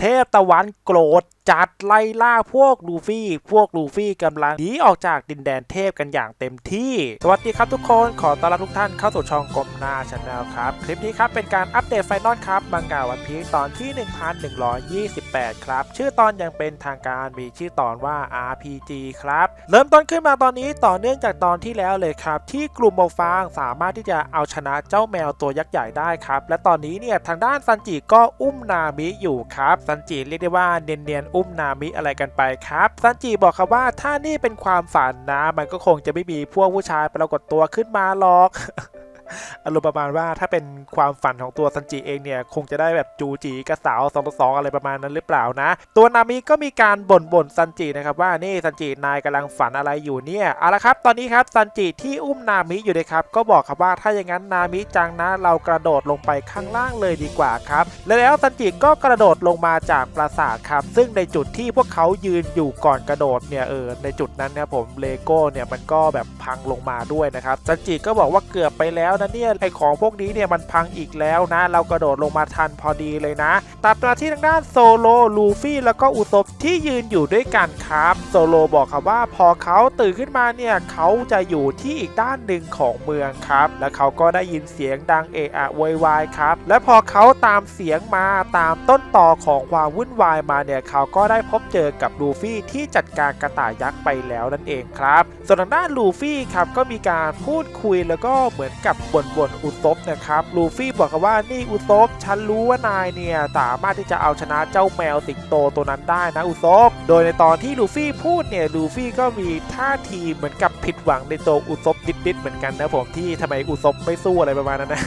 เทพตะวันโกรธจัดไล่ล่าพวกลูฟี่ พวกลูฟี่กำลังหนีออกจากดินแดนเทพกันอย่างเต็มที่ สวัสดีครับทุกคน ขอต้อนรับทุกท่านเข้าสู่ช่องกลมหน้าชาแนลครับ คลิปนี้ครับเป็นการอัปเดตไฟนอลครับมังงะวันพีตอนที่ 1128 ครับ ชื่อตอนยังเป็นทางการมีชื่อตอนว่า RPG ครับ เริ่มต้นขึ้นมาตอนนี้ต่อเนื่องจากตอนที่แล้วเลยครับ ที่กลุ่มโมฟางสามารถที่จะเอาชนะเจ้าแมวตัวยักษ์ใหญ่ได้ครับ และตอนนี้เนี่ยทางด้านซันจิก็อุ้มนามิอยู่ครับซันจิเรียกได้ว่าเนียนๆอุ้มนามิอะไรกันไปครับซันจิบอกครับว่าถ้านี่เป็นความฝันนะ มันก็คงจะไม่มีพวกผู้ชายปรากฏตัวขึ้นมาหรอก อารมณ์ประมาณว่าถ้าเป็นความฝันของตัวซันจิเองเนี่ยคงจะได้แบบจูจีกับสาวสองต่อสองอะไรประมาณนั้นหรือเปล่านะ ตัวนามิก็มีการบ่นบ่นซันจินะครับว่านี่ซันจินายกำลังฝันอะไรอยู่เนี่ยเอาละครับ ตอนนี้ครับซันจิที่อุ้มนามิอยู่เลยครับก็บอกครับว่าถ้าอย่างนั้นนามิจังนะเรากระโดดลงไปข้างล่างเลยดีกว่าครับและแล้วซันจิก็กระโดดลงมาจากปราสาทครับซึ่งในจุดที่พวกเขายืนอยู่ก่อนกระโดดเนี่ยเออในจุดนั้นเนี่ยผมเลโก้เนี่ยมันก็แบบพังลงมาด้วยนะครับซันจิก็บอกว่าเกือบไปแล้วนะเนี่ยไอของพวกนี้เนี่ยมันพังอีกแล้วนะ เรากระโดดลงมาทันพอดีเลยนะ ตัดมาที่ทางด้านโซโลลูฟี่แล้วก็อุซบที่ยืนอยู่ด้วยกันครับโซโลบอกครับว่าพอเขาตื่นขึ้นมาเนี่ยเขาจะอยู่ที่อีกด้านหนึ่งของเมืองครับ และเขาก็ได้ยินเสียงดังเอะอะโวยวายครับ และพอเขาตามเสียงมาตามต้นต่อของความวุ่นวายมาเนี่ยเขาก็ได้พบเจอกับลูฟี่ที่จัดการกระต่ายยักษ์ไปแล้วนั่นเองครับ ส่วนทางด้านลูฟี่ครับก็มีการพูดคุยแล้วก็เหมือนกับบ่นบ่นๆอุซบนะครับลูฟี่บอกกับว่านี่อุซบฉันรู้ว่านายเนี่ยสามารถที่จะเอาชนะเจ้าแมวสิงโตตัวนั้นได้นะอุซบโดยในตอนที่ลูฟี่พูดเนี่ยลูฟี่ก็มีท่าทีเหมือนกับผิดหวังในตัวอุซบนิดๆเหมือนกันนะผมที่ทำไมอุซบไม่สู้อะไรประมาณนั้นนะ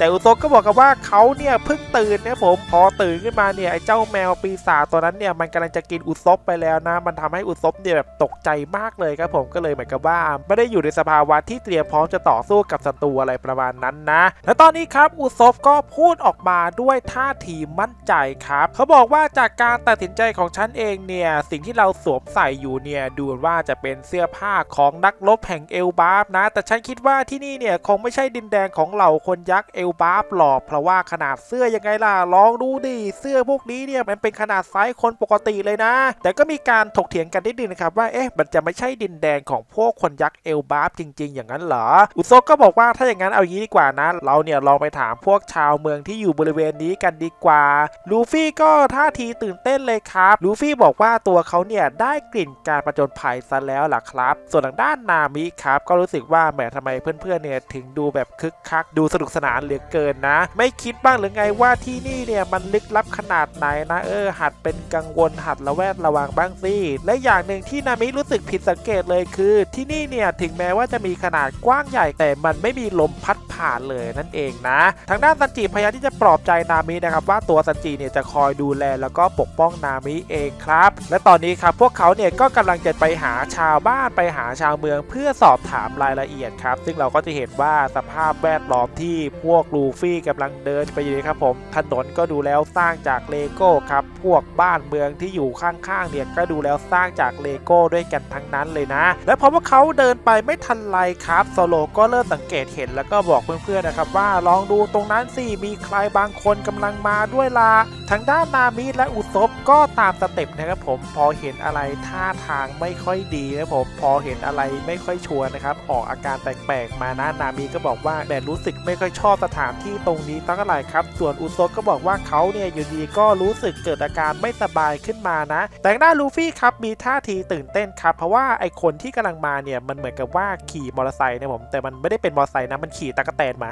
แต่อุซบก็บอกกับว่าเขาเนี่ยเพิ่งตื่นนะผมพอตื่นขึ้นมาเนี่ยไอ้เจ้าแมวปีศาจตัวนั้นเนี่ยมันกำลังจะกินอุซบไปแล้วนะ มันทำให้อุซบเนี่ยแบบตกใจมากเลยครับผมก็เลยเหมือนกับว่าไม่ได้อยู่ในสภาวะที่เตรียมพร้อมจะต่อสู้กับศัตรูอะไรประมาณนั้นนะ และตอนนี้ครับอุซบก็พูดออกมาด้วยท่าทีมั่นใจครับ เขาบอกว่าจากการตัดสินใจของฉันเองเนี่ยสิ่งที่เราสวมใส่อยู่เนี่ยดูว่าจะเป็นเสื้อผ้าของนักรบแห่งเอลบาร์นะ แต่ฉันคิดว่าที่นี่เนี่ยคงไม่ใช่ดินแดนของเหล่าคนยักษ์เอลบาร์หรอกเพราะว่าขนาดเสื้อยังไงล่ะลองดูดิเสื้อพวกนี้เนี่ยมันเป็นขนาดไซส์คนปกติเลยนะ แต่ก็มีการถกเถียงกันนิดนึงนะครับว่าเอ๊ะมันจะไม่ใช่ดินแดนของพวกคนยักษ์เอลบาร์จริง ๆ อย่างนั้นเหรออุโซก็บอกว่าถ้าอย่างนั้นเอาอย่างนี้ดีกว่านะ เราเนี่ยลองไปถามพวกชาวเมืองที่อยู่บริเวณนี้กันดีกว่าลูฟี่ก็ท่าทีตื่นเต้นเลยครับลูฟี่บอกว่าตัวเขาเนี่ยได้กลิ่นการประจนภัยซะแล้วล่ะครับ ส่วนทางด้านนามิครับก็รู้สึกว่าแหมทำไมเพื่อนๆเนี่ยถึงดูแบบคึกคักดูสนุกสนานเหลือเกินนะ ไม่คิดบ้างหรือไงว่าที่นี่เนี่ยมันลึกลับขนาดไหนนะเออ หัดเป็นกังวลหัดระแวดระวังบ้างสิและอย่างหนึ่งที่นามิรู้สึกผิดสังเกตเลยคือ ที่นี่เนี่ยถึงแม้ว่าจะมีขนาดกว้างใหญ่แต่มันไม่มีลมพัดผ่านเลยนั่นเองนะ ทางด้านซันจิพยายามที่จะปลอบใจนามินะครับว่าตัวซันจิเนี่ยจะคอยดูแลแล้วก็ปกป้องนามิเองครับ และตอนนี้ครับพวกเขาเนี่ยก็กำลังจะไปหาชาวบ้านไปหาชาวเมือง เพื่อสอบถามรายละเอียดครับ ซึ่งเราก็จะเห็นว่าสภาพแวดล้อมที่พวกลูฟี่กำลังเดินไปอยู่นี่ครับผม ถนนก็ดูแล้วสร้างจากเลโก้ครับ พวกบ้านเมืองที่อยู่ข้างๆเนี่ยก็ดูแล้วสร้างจากเลโก้ด้วยกันทั้งนั้นเลยนะ และพอพวกเขาเดินไปไม่ทันไรครับโซโลก็เริ่มสังเกตเห็นแล้วก็บอกเพื่อนๆนะครับว่าลองดูตรงนั้นสิมีใครบางคนกำลังมาด้วยล่ะทางด้านนามิและอุซบก็ตามสเต็ปนะครับผมพอเห็นอะไรท่าทางไม่ค่อยดีนะผมพอเห็นอะไรไม่ค่อยชัวร์นะครับออกอาการแปลกๆมานะนามิก็บอกว่าแต่รู้สึกไม่ค่อยชอบสถานที่ตรงนี้ตั้งเท่าไหรครับ ส่วนอุซบก็บอกว่าเขาเนี่ยอยู่ดีก็รู้สึกเกิดอาการไม่สบายขึ้นมานะ แต่ทางด้าลูฟี่ครับมีท่าทีตื่นเต้นครับ เพราะว่าไอคนที่กำลังมาเนี่ยมันเหมือนกับว่าขี่มอเตอร์ไซค์นะผมแต่มันไม่ได้เป็นมอเตอร์ไซค์นะมันขี่ตะกแตนมา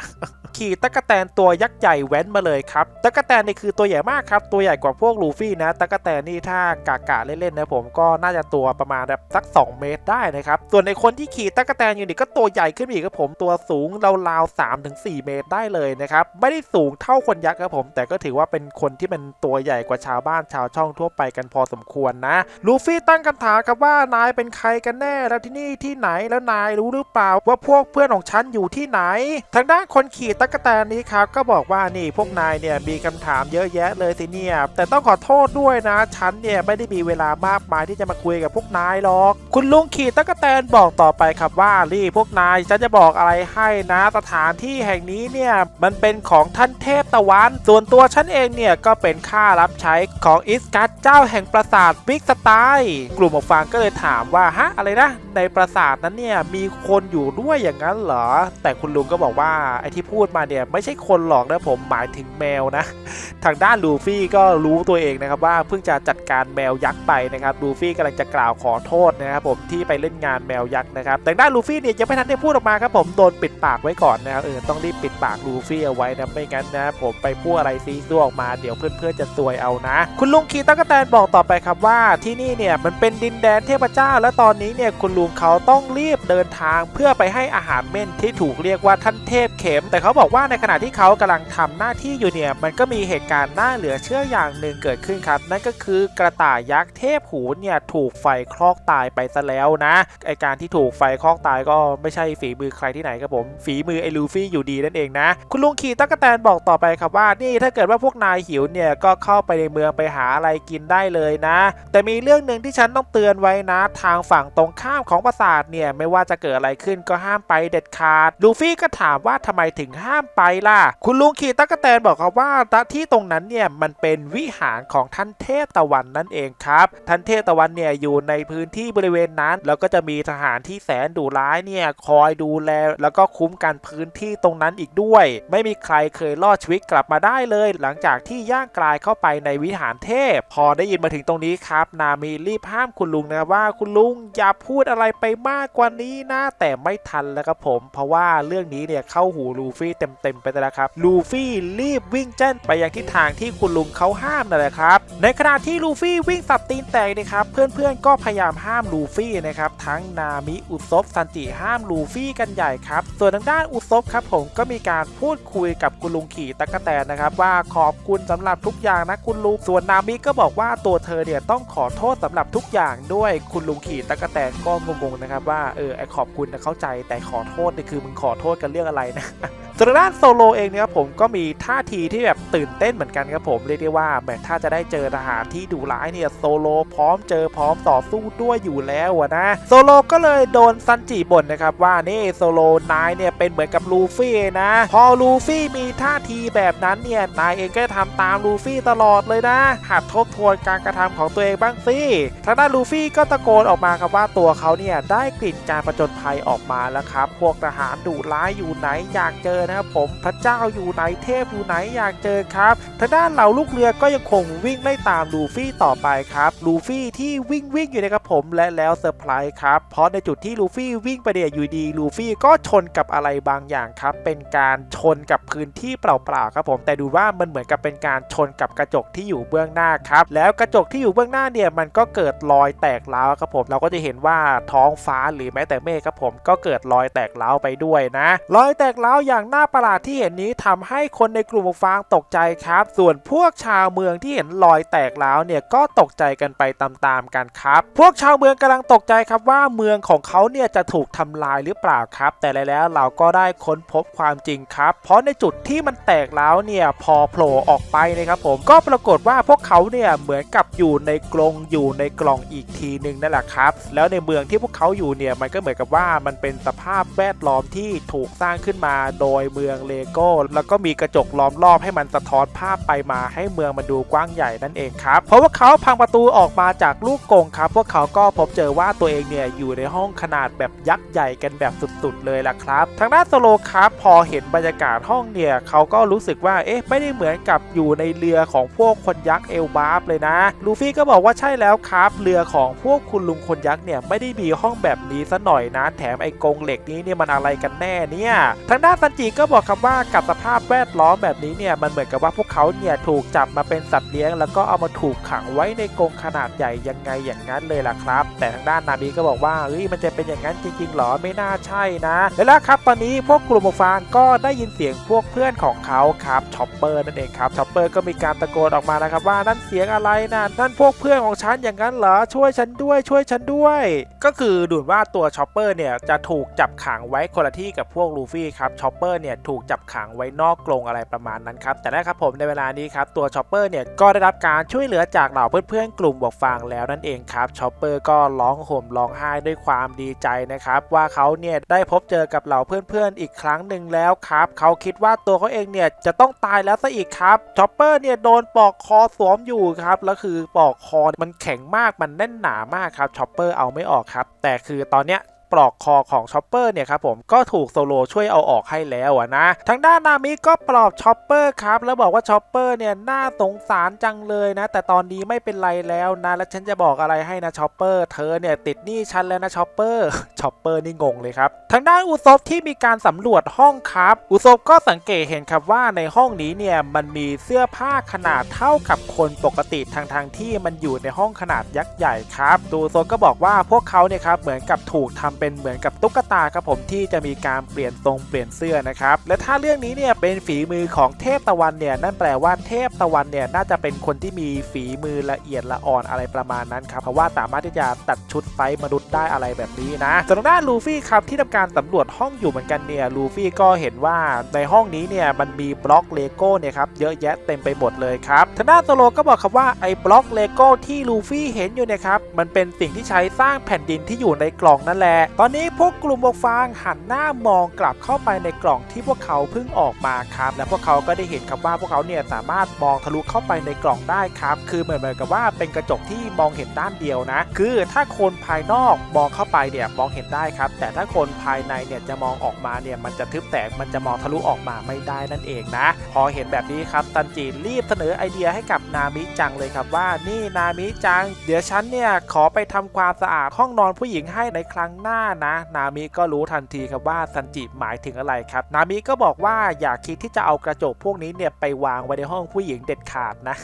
ขี่ตะกแตนตัวยักษ์ใหญ่แว้นมาเลยครับตะกแตนนี่คือตัวใหญ่มากครับตัวใหญ่กว่าพวกลูฟี่นะตะกแตนนี่ถ้ากากะเล่นๆนะผมก็น่าจะตัวประมาณแบบสัก 2 เมตรได้นะครับส่วนในคนที่ขี่ตะกแตนอยู่นี่ก็ตัวใหญ่ขึ้นอีกครับผมตัวสูงราวๆ3ถึง4เมตรได้เลยนะครับ ไม่ได้สูงเท่าคนยักษ์ครับผม แต่ก็ถือว่าเป็นคนที่เป็นตัวใหญ่กว่าชาวบ้านชาวช่องทั่วไปกันพอสมควรนะ ลูฟี่ตั้งคำถามครับว่านายเป็นใครกันแน่ แล้วที่นี่ที่ไหน แล้วนายรู้หรือเปล่าว่าพวกเพื่อนของฉันอยู่ที่ไหน ทางด้านคนขี่ตะกแตนนี้ครับก็บอกว่านี่พวกนายเนี่ยมีคำถามเยอะแยะเลยสิเนี่ย แต่ต้องขอโทษด้วยนะ ฉันเนี่ยไม่ได้มีเวลามากมายที่จะมาคุยกับพวกนายหรอก คุณลุงขี่ตะกแตนบอกต่อไปครับว่านี่พวกนายฉันจะบอกอะไรให้นะ สถานที่แห่งนี้เนี่ยมันเป็นของท่านเทพตะวัน ส่วนตัวฉันเองเนี่ย ก็เป็นข้ารับใช้ของอิสกัดเจ้าแห่งปราสาทบิ๊กสไตล์กลุ่มหมวกฟางก็เลยถามว่าฮะอะไรนะ ในปราสาทนั้นเนี่ยมีคนอยู่ด้วยอย่างนั้นเหรอ แต่คุณลุงก็บอกว่าไอ้ที่พูดมาเนี่ยไม่ใช่คนหรอกนะผมหมายถึงแมวนะ ทางด้านลูฟี่ก็รู้ตัวเองนะครับว่าเพิ่งจะจัดการแมวยักษ์ไปนะครับลูฟี่กำลังจะกล่าวขอโทษนะครับผมที่ไปเล่นงานแมวยักษ์นะครับแต่ด้านลูฟี่เนี่ยยังไม่ทันได้พูดออกมาครับผมโดนปิดปากไว้ก่อนนะครับเออต้องรีบปิดปากลูฟี่เอาไว้นะไม่งั้นนะผมไปพูดอะไรซีซัวออกมาเดี๋ยวเพื่อนๆจะซวยเอานะ คุณลุงคีตั๊กแตนบอกต่อไปครับว่าที่นี่เนี่ยมันเป็นดินแดนเทพเจ้า และตอนนี้เนี่ยคุณลุงเขาต้องรีบเดินทางเพื่อไปให้อาหารเม่นที่ถูกเรียกว่าท่านเทพเข็ม แต่เขาบอกว่าในขณะที่เขากำลังทำหน้าที่อยู่เนี่ยมันก็มีเหตุการณ์น่าเหลือเชื่ออย่างหนึ่งเกิดขึ้นครับ นั่นก็คือกระต่ายยักษ์เทพหูเนี่ยถูกไฟคลอกตายไปซะแล้วนะไอการที่ถูกไฟคลอกตายก็ไม่ใช่ฝีมือใครที่ไหนครับผมฝีมือไอลูฟี่อยู่ดีนั่นเองนะ คุณลุงขี่ตั๊กแตนบอกต่อไปครับว่านี่ถ้าเกิดว่าพวกนายหิวเนี่ยก็เข้าไปในเมืองไปหาอะไรกินได้เลยนะ แต่มีเรื่องหนึ่งที่ฉันต้องเตือนไว้นะ ทางฝั่งตรงข้ามของปราสาทเนี่ยไม่ว่าจะเกิดอะไรขึ้นก็ห้ามไปเด็ดขาด ลูฟี่ก็ถามว่าทำไมถึงห้ามไปล่ะ คุณลุงขี่ตั๊กแตนบอกครับว่าที่ตรงนั้นเนี่ยมันเป็นวิหารของท่านเทพตะวันนั่นเองครับ ท่านเทพตะวันเนี่ยอยู่ในพื้นที่บริเวณนั้น แล้วก็จะมีทหารที่แสนดุร้ายเนี่ยคอยดูแล แล้วก็คุ้มกันพื้นที่ตรงนั้นอีกด้วย ไม่มีใครเคยรอดชีวิตกลับมาได้เลย หลังจากที่ย่างกลายเข้าไปในวิหารเทพ พอได้ยินมาถึงตรงนี้ครับ นามีรีบห้ามคุณลุงนะว่าคุณลุงอย่าพูดอะไรไรไปมากกว่านี้นะแต่ไม่ทันแล้วครับผม เพราะว่าเรื่องนี้เนี่ยเข้าหูลูฟี่เต็มๆไปแล้วครับลูฟี่รีบวิ่งเจ้นไปยังทิศทางที่คุณลุงเขาห้ามนั่นแหละครับในขณะที่ลูฟี่วิ่งสับตีนแตกนะครับเพื่อนๆก็พยายามห้ามลูฟี่นะครับทั้งนามิอุซบซันจิห้ามลูฟี่กันใหญ่ครับส่วนทางด้านอุซบครับผมก็มีการพูดคุยกับคุณลุงขี่ตะกะแตนนะครับว่าขอบคุณสำหรับทุกอย่างนะคุณลุงส่วนนามิก็บอกว่าตัวเธอเนี่ยต้องขอโทษสำหรับทุกอย่างด้วยคุณลุงขี่ตะกะแตนก็งงๆนะครับว่าเออไอขอบคุณนะเข้าใจแต่ขอโทษนี่คือมึงขอโทษกันเรื่องอะไรนะส่วนด้านโซโลเองเนี่ยครับผมก็มีท่าทีที่แบบตื่นเต้นเหมือนกันครับผมเรียกได้ว่าแหมถ้าจะได้เจอทหารที่ดุร้ายเนี่ยโซโลพร้อมเจอพร้อมต่อสู้ด้วยอยู่แล้วอะนะโซโลก็เลยโดนซันจิบ่นนะครับว่านี่โซโลนายเนี่ยเป็นเหมือนกับลูฟี่นะ พอลูฟี่มีท่าทีแบบนั้นเนี่ยนายเองก็ทำตามลูฟี่ตลอดเลยนะหัดทบทวนการกระทำของตัวเองบ้างสิทางด้านลูฟี่ก็ตะโกนออกมาครับว่าตัวเขาเนี่ยได้กลิ่นการประจนภัยออกมาแล้วครับ พวกทหารดุร้ายอยู่ไหนอยากเจอนะครับผมพระเจ้าอยู่ไหนเทพอยู่ไหนอยากเจอครับทางด้านเหล่าลูกเรือก็ยังคงวิ่งไล่ตามลูฟี่ต่อไปครับลูฟี่ที่วิ่งวิ่งอยู่นะครับผมและแล้วเซอร์ไพรส์ครับเพราะในจุดที่ลูฟี่วิ่งไปเนี่ยอยู่ดีลูฟี่ก็ชนกับอะไรบางอย่างครับ เป็นการชนกับพื้นที่เปล่าๆครับผมแต่ดูว่ามันเหมือนกับเป็นการชนกับกระจกที่อยู่เบื้องหน้าครับแล้วกระจกที่อยู่เบื้องหน้าเนี่ยมันก็เกิดรอยแตกร้าวครับผมเราก็จะเห็นว่าท้องฟ้าหรือแม้แต่เมฆครับผมก็เกิดรอยแตกร้าไปด้วยนะ รอยแตกร้าอย่างน่าประหลาดที่เห็นนี้ทำให้คนในกลุ่มฟางตกใจครับ ส่วนพวกชาวเมืองที่เห็นรอยแตกร้าเนี่ยก็ตกใจกันไปตามๆกันครับ พวกชาวเมืองกำลังตกใจครับว่าเมืองของเขาเนี่ยจะถูกทำลายหรือเปล่าครับ แต่แล้วเราก็ได้ค้นพบความจริงครับ เพราะในจุดที่มันแตกร้าเนี่ยพอโผล่ออกไปนะครับผมก็ปรากฏว่าพวกเขาเนี่ยเหมือนกับอยู่ในกรงอยู่ในกล่องอีกทีหนึ่งนั่นแหละครับ แล้วในเมืองที่ที่พวกเขาอยู่เนี่ยมันก็เหมือนกับว่ามันเป็นสภาพแวดล้อมที่ถูกสร้างขึ้นมาโดยเมืองเลโก้ แล้วก็มีกระจกล้อมรอบให้มันสะท้อนภาพไปมาให้เมืองมันดูกว้างใหญ่นั่นเองครับเพราะว่าเขาพังประตูออกมาจากลูกกงครับพวกเขาก็พบเจอว่าตัวเองเนี่ยอยู่ในห้องขนาดแบบยักษ์ใหญ่กันแบบสุดๆเลยล่ะครับ ทางด้านโซโลครับพอเห็นบรรยากาศห้องเนี่ยเขาก็รู้สึกว่าเอ๊ะไม่ได้เหมือนกับอยู่ในเรือของพวกคนยักษ์เอลบาร์ฟเลยนะลูฟี่ก็บอกว่าใช่แล้วครับ เรือของพวกคุณลุงคนยักษ์เนี่ยไม่ได้มีห้องแบบนี้ซะหน่อยนะ แถมไอ้กรงเหล็กนี้เนี่ยมันอะไรกันแน่เนี่ย ทางด้านซันจิก็บอกครับว่ากับสภาพแวดล้อมแบบนี้เนี่ยมันเหมือนกับว่าพวกเขาเนี่ยถูกจับมาเป็นสัตว์เลี้ยง แล้วก็เอามาถูกขังไว้ในกรงขนาดใหญ่ยังไงอย่างนั้นเลยล่ะครับ แต่ทางด้านนาบีก็บอกว่าเฮ้ยมันจะเป็นอย่างนั้นจริงๆหรอไม่น่าใช่นะ และแล้วครับตอนนี้พวกกลุ่มฟางก็ได้ยินเสียงพวกเพื่อนของเขาครับช็อปเปอร์นั่นเองครับช็อปเปอร์ก็มีการตะโกนออกมานะครับว่านั่นเสียงอะไรนะนั่นพวกเพื่อนของฉันอย่างนั้นเหรอช่วยฉันด้วยช่วยฉันด้วย ก็คือดูเหมือนว่าตัวชอปเปอร์เนี่ยจะถูกจับขังไว้คนละที่กับพวกลูฟี่ครับชอปเปอร์เนี่ยถูกจับขังไว้นอกกรงอะไรประมาณนั้นครับแต่แรกครับผมในเวลานี้ครับตัวชอปเปอร์เนี่ยก็ได้รับการช่วยเหลือจากเหล่าเพื่อนๆกลุ่มบวกฟางแล้วนั่นเองครับชอปเปอร์ก็ร้องห่มร้องไห้ด้วยความดีใจนะครับว่าเขาเนี่ยได้พบเจอกับเหล่าเพื่อนๆ อีกครั้งหนึ่งแล้วครับเขาคิดว่าตัวเขาเองเนี่ยจะต้องตายแล้วซะอีกครับชอปเปอร์เนี่ยโดนปอกคอสวมอยู่ครับแล้วคือปอกคอมันแข็งมากมันแน่นหนามากครับชอปเปอร์เอาไม่ออกครับแต่คือตอนเนี้ย ปลอกคอของชอปเปอร์เนี่ยครับผมก็ถูกโซโลช่วยเอาออกให้แล้วนะทางด้านนามิก็ปลอบชอปเปอร์ครับแล้วบอกว่าชอปเปอร์เนี่ยน่าสงสารจังเลยนะ แต่ตอนนี้ไม่เป็นไรแล้วนะแล้วฉันจะบอกอะไรให้นะชอปเปอร์เธอเนี่ยติดหนี้ฉันแล้วนะชอปเปอร์ชอปเปอร์นี่งงเลยครับทางด้านอุซบที่มีการสำรวจห้องครับ อุซบก็สังเกตเห็นครับว่าในห้องนี้เนี่ยมันมีเสื้อผ้าขนาดเท่ากับคนปกติทางทางๆที่มันอยู่ในห้องขนาดยักษ์ใหญ่ครับดูโซก็บอกว่าพวกเขาเนี่ยครับเหมือนกับถูกทำเป็นเหมือนกับตุ๊กตาครับผมที่จะมีการเปลี่ยนทรงเปลี่ยนเสื้อนะครับและถ้าเรื่องนี้เนี่ยเป็นฝีมือของเทพตะวันเนี่ยนั่นแปลว่าเทพตะวันเนี่ยน่าจะเป็นคนที่มีฝีมือละเอียดละอ่อนอะไรประมาณนั้นครับเพราะว่าสามารถที่จะตัดชุดไซส์มนุษย์ได้อะไรแบบนี้นะส่วนทางด้านลูฟี่ครับที่ทำการสำรวจห้องอยู่เหมือนกันเนี่ยลูฟี่ก็เห็นว่าในห้องนี้เนี่ยมันมีบล็อกเลโก้เนี่ยครับเยอะแยะเต็มไปหมดเลยครับทางด้านโซโลก็บอกครับว่าไอ้บล็อกเลโก้ที่ลูฟี่เห็นอยู่เนี่ยครับมันเป็นสิ่งที่ใช้สร้างแผ่นดินที่อยู่ในกล่องนั่นแหละตอนนี้พวกกลุ่มบกฟางหันหน้ามองกลับเข้าไปในกล่องที่พวกเขาเพิ่งออกมาครับ และพวกเขาก็ได้เห็นครับว่าพวกเขาเนี่ยสามารถมองทะลุเข้าไปในกล่องได้ครับ คือเหมือนเหมือนกับว่าเป็นกระจกที่มองเห็นด้านเดียวนะ คือถ้าคนภายนอกมองเข้าไปเนี่ยมองเห็นได้ครับ แต่ถ้าคนภายในเนี่ยจะมองออกมาเนี่ยมันจะทึบแสงมันจะมองทะลุออกมาไม่ได้นั่นเองนะ พอเห็นแบบนี้ครับตันจีรีบเสนอไอเดียให้กับนามิจังเลยครับว่านี่นามิจัง เดี๋ยวฉันเนี่ยขอไปทำความสะอาดห้องนอนผู้หญิงให้ในครั้งหน้านะ นามิก็รู้ทันทีครับว่าซันจิหมายถึงอะไรครับ นามิก็บอกว่าอย่าคิดที่จะเอากระจกพวกนี้เนี่ยไปวางไว้ในห้องผู้หญิงเด็ดขาดนะ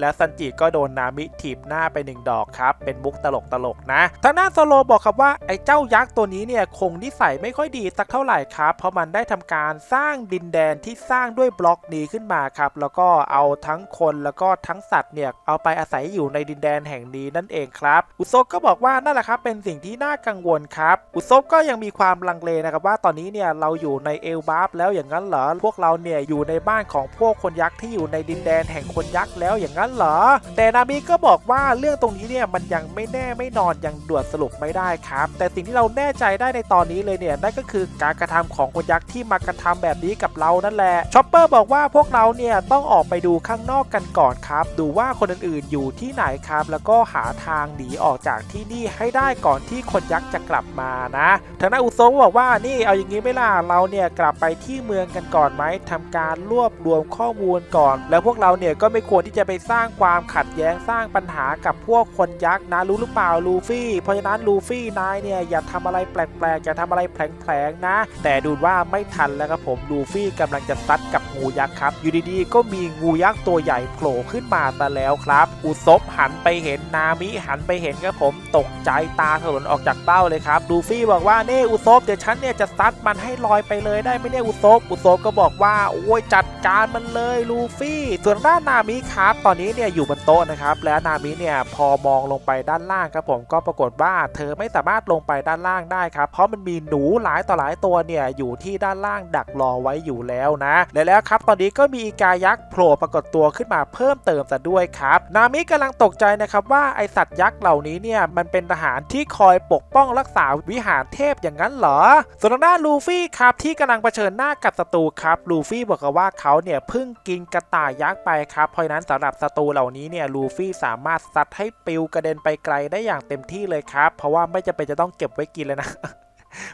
แล้วซันจิก็โดนนามิถีบหน้าไปหนึ่งดอกครับ เป็นมุกตลกตลกๆนะทางด้านโซโลบอกครับว่าไอ้เจ้ายักษ์ตัวนี้เนี่ยคงนิสัยไม่ค่อยดีสักเท่าไหร่ครับ เพราะมันได้ทำการสร้างดินแดนที่สร้างด้วยบล็อกนี้ขึ้นมาครับ แล้วก็เอาทั้งคนแล้วก็ทั้งสัตว์เนี่ยเอาไปอาศัยอยู่ในดินแดนแห่งนี้นั่นเองครับ อุซก็บอกว่านั่นแหละครับเป็นสิ่งที่น่ากังวลครับ อุซบก็ยังมีความลังเลนะครับว่าตอนนี้เนี่ยเราอยู่ในเอลบาฟแล้วอย่างนั้นเหรอ พวกเราเนี่ยอยู่ในบ้านของพวกคนยักษ์ที่อยู่ในดินแดนแห่งคนยักษ์แล้วอย่างนั้นเหรอ แต่นามิก็บอกว่าเรื่องตรงนี้เนี่ยมันยังไม่แน่ไม่นอนยังด่วนสรุปไม่ได้ครับ แต่สิ่งที่เราแน่ใจได้ในตอนนี้เลยเนี่ยนั่นก็คือการกระทำของคนยักษ์ที่มากระทำแบบนี้กับเรานั่นแหละชอปเปอร์บอกว่าพวกเราเนี่ยต้องออกไปดูข้างนอกกันก่อนครับ ดูว่าคนอื่นๆอยู่ที่ไหนครับ แล้วก็หาทางหนีออกจากที่นี่ให้ได้ก่อนที่คนยักษ์จะกลับลับมานะทางด้านอุโซะบอกว่านี่เอาอย่างนี้ไม่ล่ะเราเนี่ยกลับไปที่เมืองกันก่อนไหมทำการรวบรวมข้อมูลก่อน แล้วพวกเราเนี่ยก็ไม่ควรที่จะไปสร้างความขัดแย้งสร้างปัญหากับพวกคนยักษ์นะรู้หรือเปล่าลูฟี่เพราะฉะนั้นลูฟี่นายเนี่ยอย่าทำอะไรแปลกๆอย่าทำอะไรแผลงๆนะ แต่ดูว่าไม่ทันแล้วครับผมลูฟี่กำลังจะซัดกับงูยักษ์ครับอยู่ดีๆก็มีงูยักษ์ตัวใหญ่โผล่ขึ้นมาแต่แล้วครับ อุซบหันไปเห็นนามิหันไปเห็นครับผมตกใจตาถลนออกจากเป้าเลยครับลูฟี่บอกว่าเน่อุซบเดี๋ยวฉันเนี่ยจะซัดมันให้ลอยไปเลยได้ไหมเนี่ยอุซบอุซบก็บอกว่าโอ้ยจัดการมันเลยลูฟี่ ส่วนด้านนามิครับ ตอนนี้เนี่ยอยู่บนโต๊ะนะครับ แล้วนามิเนี่ยพอมองลงไปด้านล่างครับผมก็ปรากฏว่า เธอไม่สามารถลงไปด้านล่างได้ครับเพราะมันมีหนูหลายต่อหลายตัวเนี่ยอยู่ที่ด้านล่างดักรอไว้อยู่แล้วนะและแล้วครับ ตอนนี้ก็มีอีกายักษ์โผล่ปรากฏตัวขึ้นมาเพิ่มเติมซะด้วยครับนามิกำลังตกใจนะครับว่าไอสัตว์ยักษ์เหล่านี้เนี่ยมันเป็นทหารที่คอยปกป้องรักษาวิหารเทพอย่างนั้นเหรอ ส่วนทางด้านลูฟี่ครับที่กำลังเผชิญหน้ากับศัตรูครับลูฟี่บอกกับว่าเขาเนี่ยเพิ่งกินกระต่ายยักษ์ไปครับเพราะนั้นสำหรับศัตรูเหล่านี้เนี่ยลูฟี่สามารถซัดให้ปลิวกระเด็นไปไกลได้อย่างเต็มที่เลยครับ เพราะว่าไม่จำเป็นจะต้องเก็บไว้กินเลยนะ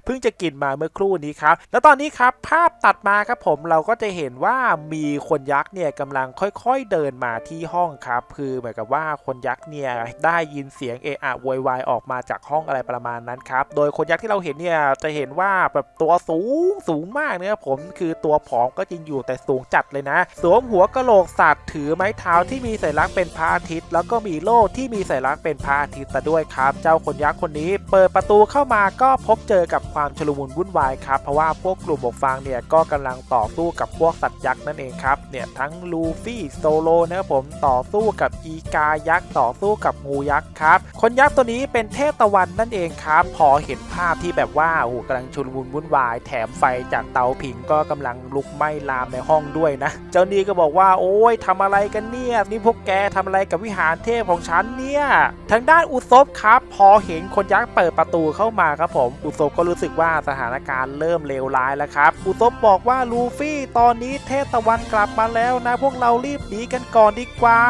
เพิ่งจะกินมาเมื่อครู่นี้ครับ แล้วตอนนี้ครับภาพตัดมาครับผมเราก็จะเห็นว่ามีคนยักษ์เนี่ยกำลังค่อยๆเดินมาที่ห้องครับคือเหมือนกับว่าคนยักษ์เนี่ยได้ยินเสียงเอะอะโวยวายออกมาจากห้องอะไรประมาณนั้นครับโดยคนยักษ์ที่เราเห็นเนี่ยจะเห็นว่าแบบตัวสูงสูงมากนะครับผมคือตัวผอมก็จริงอยู่แต่สูงจัดเลยนะ สวมหัวกะโหลกสัตว์ถือไม้เท้าที่มีสัญลักษณ์เป็นพระอาทิตย์ แล้วก็มีโล่ที่มีสัญลักษณ์เป็นพระอาทิตย์ซะด้วยครับ เจ้าคนยักษ์คนนี้ เปิดประตูเข้ามาก็พบเจอกับความชลมุนวุ่นวายครับเพราะว่าพวกกลุ่มหมวกฟางเนี่ยก็กำลังต่อสู้กับพวกสัตว์ยักษ์นั่นเองครับเนี่ยทั้งลูฟี่โซโลนะครับผมต่อสู้กับอีกายักษ์ต่อสู้กับงูยักษ์ครับคนยักษ์ตัวนี้เป็นเทพตะวันนั่นเองครับพอเห็นภาพที่แบบว่าโอ้โหกำลังชุลมุนวุ่นวาย แถมไฟจากเตาผิงก็กำลังลุกไหม้ลามในห้องด้วยนะ เจ้านี่ก็บอกว่าโอ้ยทำอะไรกันเนี่ยนี่พวกแกทำอะไรกับวิหารเทพของฉันเนี่ยทางด้านอุซบครับ พอเห็นคนยักษ์เปิดประตูเข้ามาครับผมอุซบก็รู้สึกว่าสถานการณ์เริ่มเลวร้ายแล้วครับอุซบบอกว่าลูฟี่ตอนนี้เทพตะวันกลับมาแล้วนะ พวกเรารีบหนีกันก่อนดีกว่า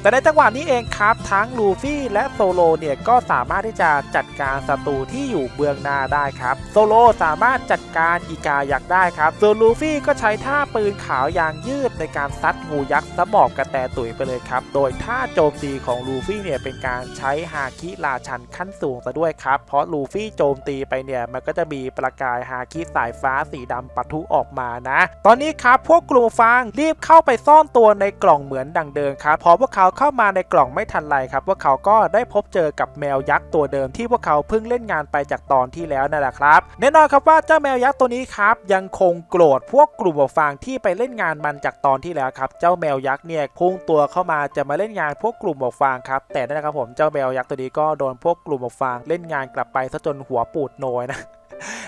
แต่ในจังหวะนี้เองครับทั้งลูฟี่และโซโลเนี่ยก็สามารถที่จะจัดการศัตรูที่อยู่เบื้องหน้าได้ครับ โซโลสามารถจัดการอีกายักษ์ได้ครับ ส่วนลูฟี่ก็ใช้ท่าปืนขาว ยางยืดในการซัดงูยักษ์สมอบกระแตตุ๋ยไปเลยครับ โดยท่าโจมตีของลูฟี่เนี่ยเป็นการใช้ฮาคิราชันขั้นสูงซะด้วยครับ เพราะลูฟี่โจมตีไปเนี่ยมันก็จะมีประกายฮาคิสายฟ้าสีดำปะทุออกมานะ ตอนนี้ครับพวกกลุ่มฟางรีบเข้าไปซ่อนตัวในกล่องเหมือนดังเดิมครับพอพวกเขาเข้ามาในกล่องไม่ทันไรครับพวกเขาก็ได้พบเจอกับแมวยักษ์ตัวเดิมที่พวกเขาเพิ่งเล่นงานไปจากตอนที่แล้วนั่นแหละครับแน่นอนครับว่าเจ้าแมวยักษ์ตัวนี้ครับยังคงโกรธพวกกลุ่มฟางที่ไปเล่นงานมันจากตอนที่แล้วครับเจ้าแมวยักษ์เนี่ยพุ่งตัวเข้ามาจะมาเล่นงานพวกกลุ่มฟางครับแต่นั่นนะครับผมเจ้าแมวยักษ์ตัวนี้ก็โดนพวกกลุ่มฟางเล่นงานกลับไปซะจนหัวปูดโนยนะ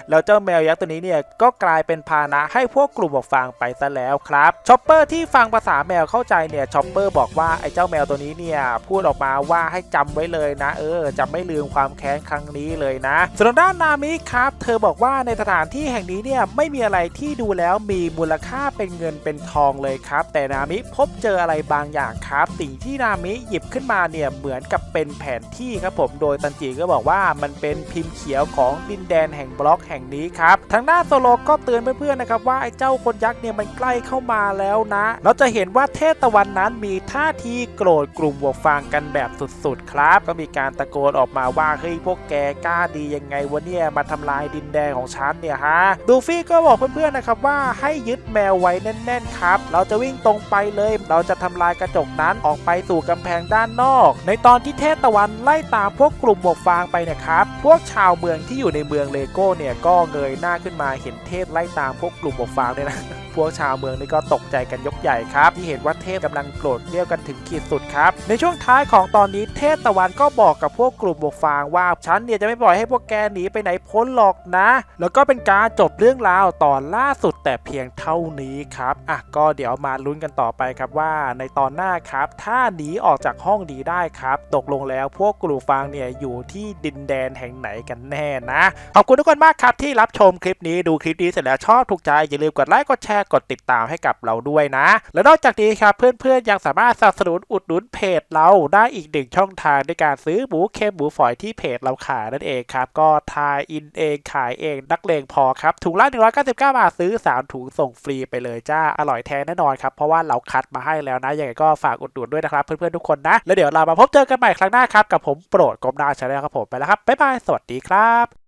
แล้วเจ้าแมวยักษ์ตัวนี้เนี่ยก็กลายเป็นพาหนะให้พวกกลุ่มหมวกฟางไปซะแล้วครับชอปเปอร์ที่ฟังภาษาแมวเข้าใจเนี่ยชอปเปอร์บอกว่าไอ้เจ้าแมวตัวนี้เนี่ยพูดออกมาว่าให้จำไว้เลยนะ เออจะไม่ลืมความแค้นครั้งนี้เลยนะส่วนทางด้านนามิครับเธอบอกว่าในสถานที่แห่งนี้เนี่ยไม่มีอะไรที่ดูแล้วมีมูลค่าเป็นเงินเป็นทองเลยครับ แต่นามิพบเจออะไรบางอย่างครับ สิ่งที่นามิหยิบขึ้นมาเนี่ยเหมือนกับเป็นแผนที่ครับผมโดยตันจิก็บอกว่ามันเป็นพิมพ์เขียวของดินแดนแห่งบล็อกแห่งนี้ครับทางด้านโซโลก็เตือนเพื่อนๆนะครับว่าไอ้เจ้าคนยักษ์เนี่ยมันใกล้เข้ามาแล้วนะ เราจะเห็นว่าเทพตะวันนั้นมีท่าทีโกรธกลุ่มหมวกฟางกันแบบสุดๆครับ ก็มีการตะโกนออกมาว่าเฮ้ยพวกแกกล้าดียังไงวะเนี่ยมาทำลายดินแดนของฉันเนี่ยฮะดูฟี่ก็บอกเพื่อนๆนะครับว่าให้ยึดแมวไว้แน่นๆครับ เราจะวิ่งตรงไปเลย เราจะทำลายกระจกนั้นออกไปสู่กำแพงด้านนอก ในตอนที่เทพตะวันไล่ตามพวกกลุ่มหมวกฟางไปนะครับ พวกชาวเมืองที่อยู่ในเมืองเลโก้เนี่ยก็เงยหน้าขึ้นมาเห็นเทพไล่ตามพวกกลุ่มหมวกฟางเนี่ยนะ พวกชาวเมืองนี่ก็ตกใจกันยกใหญ่ครับ ที่เห็นว่าเทพกำลังโกรธเรียวกันถึงขีดสุดครับ ในช่วงท้ายของตอนนี้เทพตะวันก็บอกกับพวกกลุ่มหมวกฟางว่าฉันเนี่ยจะไม่ปล่อยให้พวกแกหนีไปไหนพ้นหรอกนะ แล้วก็เป็นการจบเรื่องราวตอนล่าสุดแต่เพียงเท่านี้ครับอะก็เดี๋ยวมาลุ้นกันต่อไปครับว่าในตอนหน้าครับ ถ้าหนีออกจากห้องดีได้ครับ ตกลงแล้วพวกกลุ่มฟางเนี่ยอยู่ที่ดินแดนแห่งไหนกันแน่นะขอบคุณทุกคนมากครับที่รับชมคลิปนี้ดูคลิปนี้เสร็จแล้วชอบถูกใจอย่าลืมกดไลค์กดแชร์กดติดตามให้กับเราด้วยนะ และนอกจากนี้ครับเพื่อนๆยังสามารถสนับสนุนอุดหนุนเพจเราได้อีกหนึ่งช่องทางในการซื้อหมูเค็มหมูฝอยที่เพจเราขายนั่นเองครับ ก็ทายอินเองขายเองนักเลงพอครับถุงละ199 บาทซื้อ 3 ถุงส่งฟรีไปเลยจ้าอร่อยแท้แน่นอนครับเพราะว่าเราคัดมาให้แล้วนะยังไงก็ฝากอุดหนุนด้วยนะครับเพื่อนๆทุกคนนะแล้วเดี๋ยวเรามาพบเจอกันใหม่ครั้งหน้าครับกับผมโปรดกรมนาชาแนลครับผมไปแล้วครับบ๊ายบายสวัสดีครับ